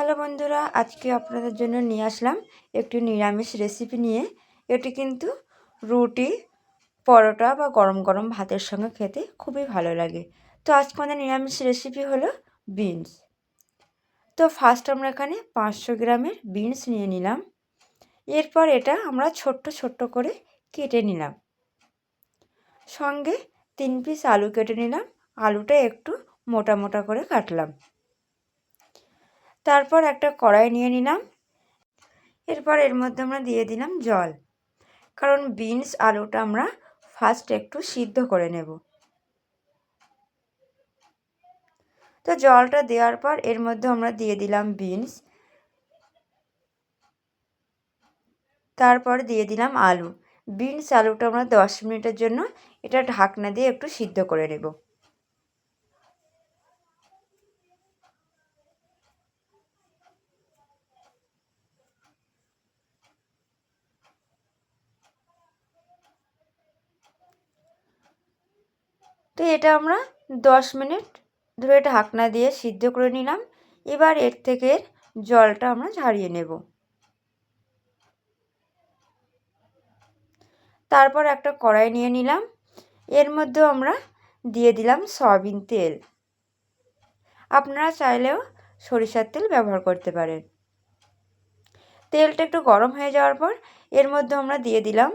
Hello বন্ধুরা, আজকে আপনাদের জন্য নিয়ে আসলাম একটি নিরামিষ রেসিপি নিয়ে। এটি কিন্তু রুটি, পরোটা বা গরম গরম ভাতের সঙ্গে খেতে খুবই ভালো লাগে। তো আজকে আমাদের নিরামিষ রেসিপি হলো বিনস তো ফার্স্ট আমরা এখানে পাঁচশো গ্রামের বিনস নিয়ে নিলাম। এরপর এটা আমরা ছোট্ট ছোট্ট করে কেটে নিলাম। সঙ্গে তিন পিস আলু কেটে নিলাম। আলুটা একটু মোটা মোটা করে কাটলাম। তারপর একটা কড়াই নিয়ে নিলাম। এরপর এর মধ্যে আমরা দিয়ে দিলাম জল। কারণ বিনস আলুটা আমরা ফার্স্ট একটু সিদ্ধ করে নেব। তো জলটা দেওয়ার পর এর মধ্যে আমরা দিয়ে দিলাম বিনস। তারপর দিয়ে দিলাম আলু। বিনস আলুটা আমরা দশ মিনিটের জন্য এটা ঢাকনা দিয়ে একটু সিদ্ধ করে নেব। তো এটা আমরা দশ মিনিট ধরে এটা ঢাকনা দিয়ে সিদ্ধ করে নিলাম। এবার এর থেকে জলটা আমরা ঝারিয়ে নেব। তারপর একটা কড়াই নিয়ে নিলাম। এর মধ্যেও আমরা দিয়ে দিলাম সয়াবিন তেল। আপনারা চাইলেও সরিষার তেল ব্যবহার করতে পারেন। তেলটা একটু গরম হয়ে যাওয়ার পর এর মধ্যে আমরা দিয়ে দিলাম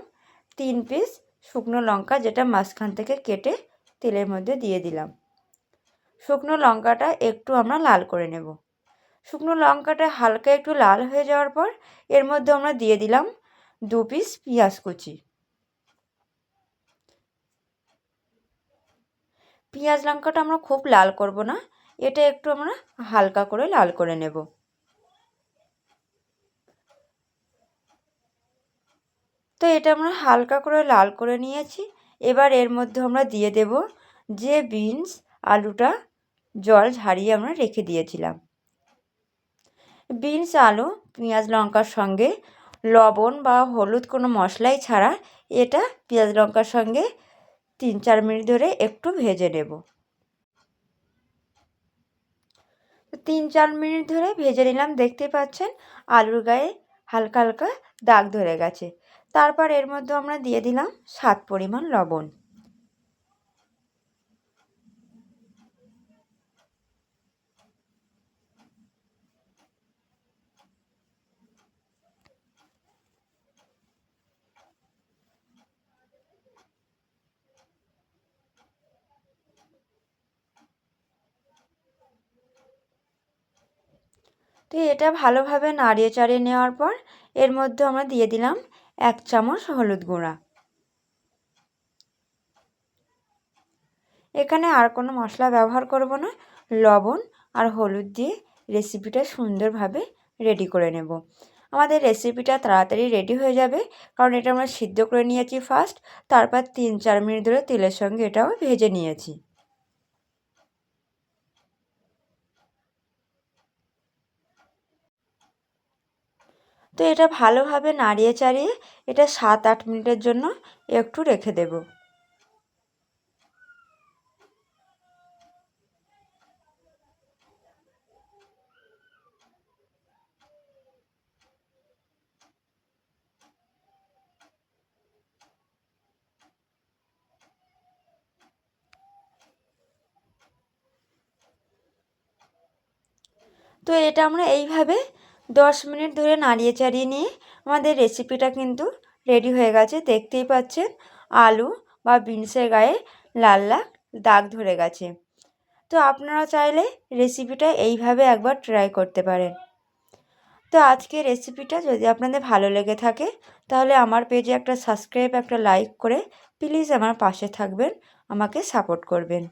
তিন পিস শুকনো লঙ্কা, যেটা মাঝখান থেকে কেটে তেলের মধ্যে দিয়ে দিলাম। শুকনো লঙ্কাটা একটু আমরা লাল করে নেব। শুকনো লঙ্কাটা হালকা একটু লাল হয়ে যাওয়ার পর এর মধ্যে আমরা দিয়ে দিলাম দু পিস পেঁয়াজ কুচি। পেঁয়াজ লঙ্কাটা আমরা খুব লাল করব না, এটা একটু আমরা হালকা করে লাল করে নেব। তো এটা আমরা হালকা করে লাল করে নিয়েছি। এবার এর মধ্যে আমরা দিয়ে দেব যে বিনস আলুটা জল ঝারিয়ে আমরা রেখে দিয়েছিলাম। বিনস আলু, পেঁয়াজ লঙ্কার সঙ্গে, লবণ বা হলুদ কোনো মশলাই ছাড়া এটা পেঁয়াজ লঙ্কার সঙ্গে তিন চার মিনিট ধরে একটু ভেজে নেব। তিন চার মিনিট ধরে ভেজে নিলাম, দেখতে পাচ্ছেন আলুর গায়ে হালকা হালকা দাগ ধরে গেছে। তারপর এর মধ্যে আমরা দিয়ে দিলাম স্বাদ পরিমাণ লবণ। তো এটা ভালোভাবে নাড়িয়ে চাড়িয়ে নেওয়ার পর এর মধ্যে আমরা দিয়ে দিলাম এক চামচ হলুদ গুঁড়া। এখানে আর কোনো মশলা ব্যবহার করব না। লবণ আর হলুদ দিয়ে রেসিপিটা সুন্দরভাবে রেডি করে নেব। আমাদের রেসিপিটা তাড়াতাড়ি রেডি হয়ে যাবে, কারণ এটা আমরা সিদ্ধ করে নিয়েছি ফার্স্ট তারপর তিন চার মিনিট ধরে তেলের সঙ্গে এটাও ভেজে নিয়েছি। তো এটা ভালোভাবে নাড়িয়ে চাড়িয়ে এটা সাত আট মিনিটের জন্য একটু রেখে দেব। তো এটা আমরা এইভাবে দশ মিনিট ধরে নাড়িয়ে চাড়িয়ে নিয়ে আমাদের রেসিপিটা কিন্তু রেডি হয়ে গেছে। দেখতেই পাচ্ছেন, আলু বা বিনসের গায়ে লাল লাল দাগ ধরে গেছে। তো আপনারা চাইলে রেসিপিটা এইভাবে একবার ট্রাই করতে পারেন। তো আজকে রেসিপিটা যদি আপনাদের ভালো লেগে থাকে, তাহলে আমার পেজে একটা সাবস্ক্রাইব একটা লাইক করে প্লিজ আমার পাশে থাকবেন, আমাকে সাপোর্ট করবেন।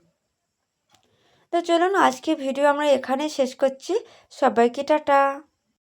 তো চলুন আজকে ভিডিও আমরা এখানে শেষ করছি। সবাইকে টাটা!